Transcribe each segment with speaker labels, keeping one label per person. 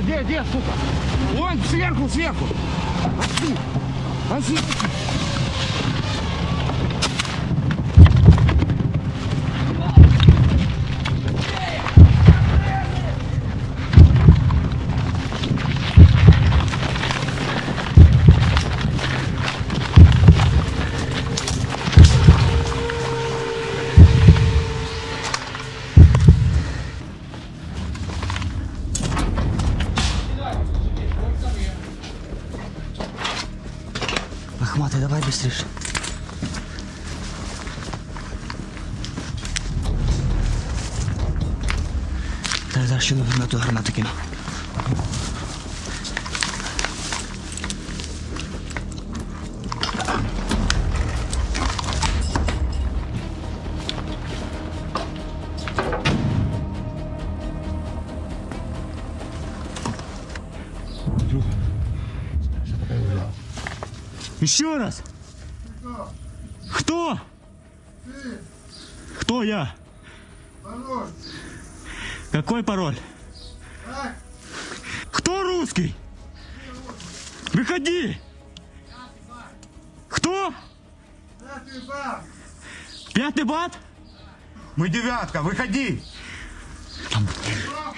Speaker 1: Где, где, сука? Вон, сверху, сверху. Пошли. Пошли.
Speaker 2: Ахмати, давай быстріше. Зараз зараз ще на ту гранату кину.
Speaker 3: Еще раз. Кто? Кто я? Какой пароль? Кто русский? Выходи! Кто? Пятый бат?
Speaker 4: Мы девятка, выходи!
Speaker 2: Там два,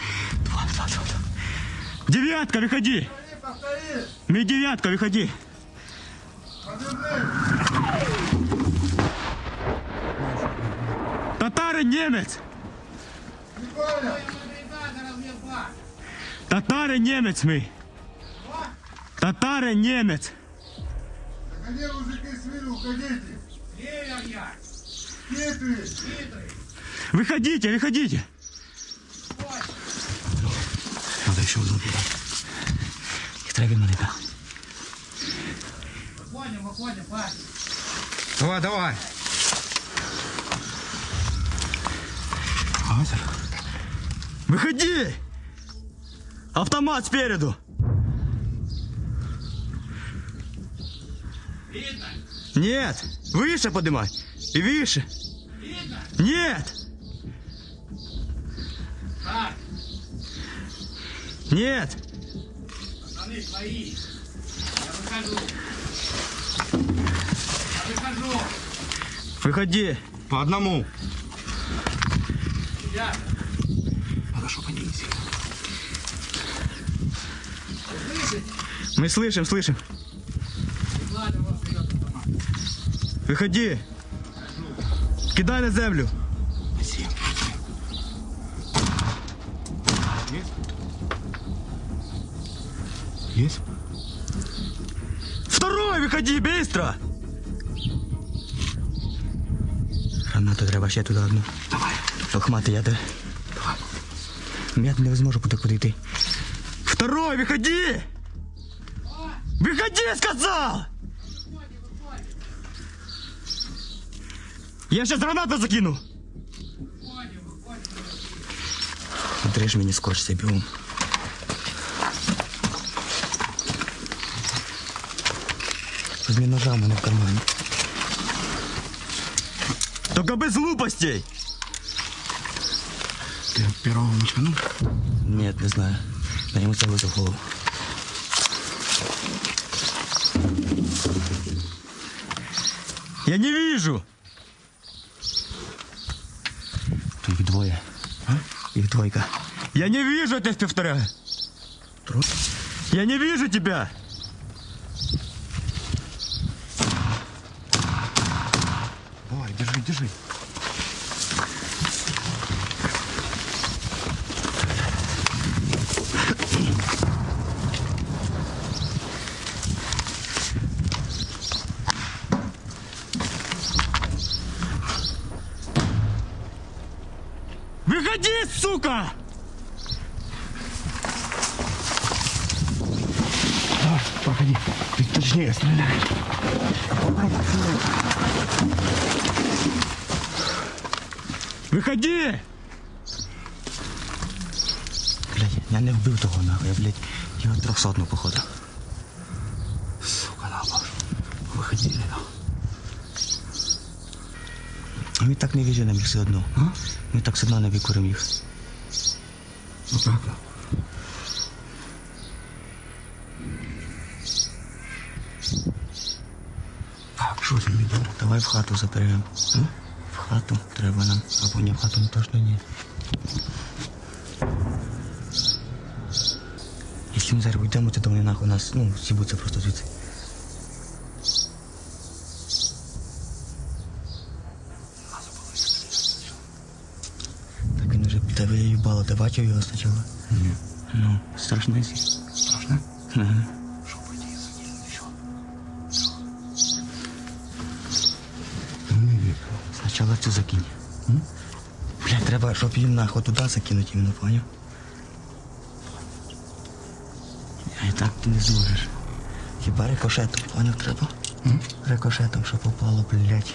Speaker 2: два, два, два.
Speaker 3: Девятка, выходи! Мы девятка, выходи! Татарин немец! Татарин немец мы! Татарин немец!
Speaker 4: Где мужики с уходите! Хитрый!
Speaker 3: Выходите, выходите!
Speaker 2: Надо ще одну туди. Їх треба відманити.
Speaker 4: Давай, давай!
Speaker 3: Выходи! Автомат спереду! Нет! Выше поднимай! И выше! Нет! Нет! Выходи!
Speaker 4: По одному!
Speaker 3: Мы слышим, слышим. Выходи. Кидай на землю.
Speaker 4: Есть?
Speaker 3: Второй, выходи, быстро.
Speaker 2: Гранату треба ще туди одну. Давай. Ахмати, я де. Давай. Я не зможу буде подійти.
Speaker 3: Второй, выходи. Выходи, сказал. Я сейчас гранату закину.
Speaker 2: Дриж мені скорчиться бігом. Візьми ножа в мене в кармані.
Speaker 3: Только без глупостей.
Speaker 4: Ты первого мочканул?
Speaker 2: Ні, не знаю. На йому целиться в голову.
Speaker 3: Я не вижу.
Speaker 2: Тут їх двоє. А? Їх двойка.
Speaker 3: Я не вижу, я тебе повторяю. Я не вижу тебя.
Speaker 4: Держи, держи.
Speaker 3: Выходи, сука!
Speaker 4: Проходи. Ты точнее стреляй.
Speaker 3: Виходи!
Speaker 2: Блядь, я не вбив того нахуй, я, блядь, його трьохсотну походу.
Speaker 4: Сука, нахуй. Виходи, нахуй.
Speaker 3: А він так не віже нам їх все одно. А? Ну, Ми так все одно не викуримо їх.
Speaker 4: Ну так, нахуй. Так, що ж, мій
Speaker 3: давай в хату запрягемо. В хату треба нам. Або ні, в хату ну, точно ні. Якщо ми зараз уйдемо, то вони нахуй нас, ну, сібуться просто звідси. Так він вже тебе їбало, ти бачив його спочатку?
Speaker 4: Ні.
Speaker 3: Ну, страшний звір.
Speaker 4: Страшно?
Speaker 3: Ага. Спочатку цю закинь. М? Блядь, треба, щоб їм нахуй туди закинути, іменно, поняв? А і так ти не зможеш. Хіба рикошетом, поняв, треба? Рикошетом, щоб попало, блядь.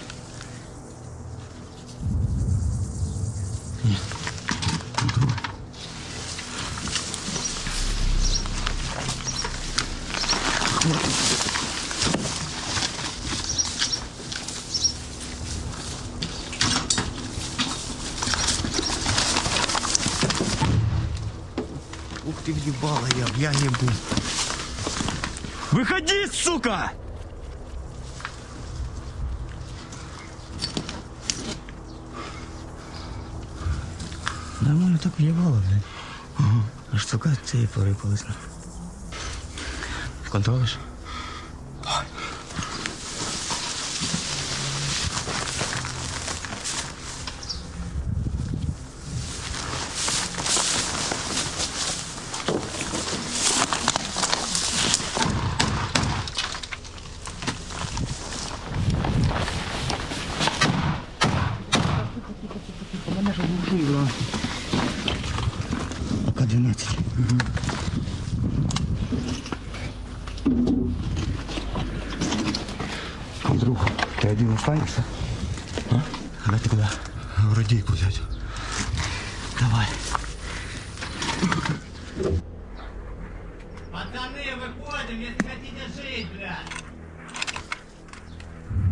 Speaker 3: Ух ти в'їбала я, я їбу.
Speaker 5: Выходи, сука!
Speaker 3: Нормально так в'їбало, блядь. Ага. Аж сука цієї порипались на. Контролиш?
Speaker 4: Друг, ти один останешся?
Speaker 3: А? А ти куди?
Speaker 4: В радійку взять.
Speaker 3: Давай.
Speaker 2: Пацаны, выходим, если хотите жить, блядь!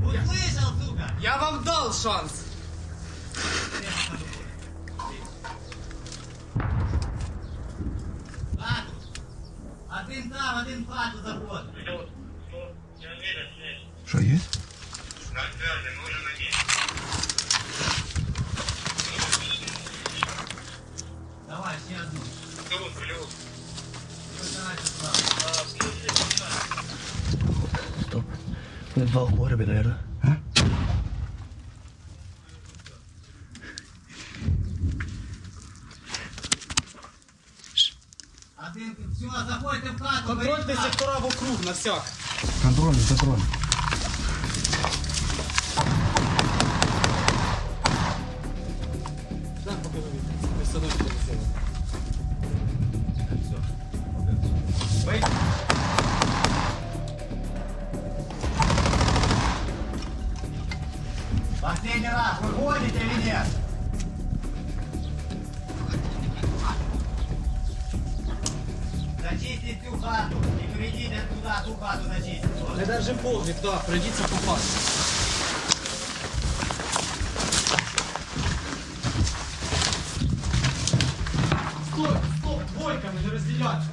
Speaker 2: Услышал, сука?
Speaker 1: Я вам дал шанс.
Speaker 2: Один там, один в хату заход.
Speaker 4: Що є?
Speaker 3: Стоп. Не два погреби, наверное.
Speaker 4: А?
Speaker 2: Один, все, заходите в хату.
Speaker 1: Контрольте сектора вокруг на всяк.
Speaker 4: Контроль, контроль.
Speaker 2: Последний раз, выходите или нет? Зачистить всю хату и приведите туда, ту хату зачистить. Вот.
Speaker 1: Не держи погріб, да, прийдіться попасти. Стой, стоп, двойками не розділяти.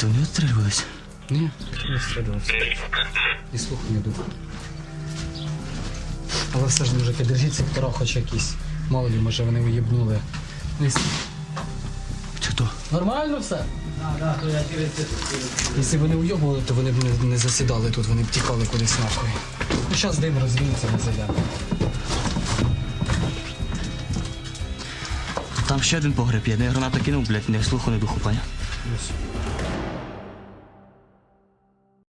Speaker 3: Це вони відстрілювалися?
Speaker 1: Ні, не стрілювався. І слуху не дух. Але все ж, мужики, держіть сектора хоч якісь. Мало ли, може вони уїбнули. Ну,
Speaker 3: Це хто?
Speaker 1: Нормально все?
Speaker 2: Да, то я через.
Speaker 1: Якщо б вони уйобували, то вони б не, не засідали тут, вони б тікали кудись нахуй. Ну, зараз дим розвіється, ми зайдемо.
Speaker 3: Там ще один погреб є, не граната кинув, блядь, не слуху, не духу, паня.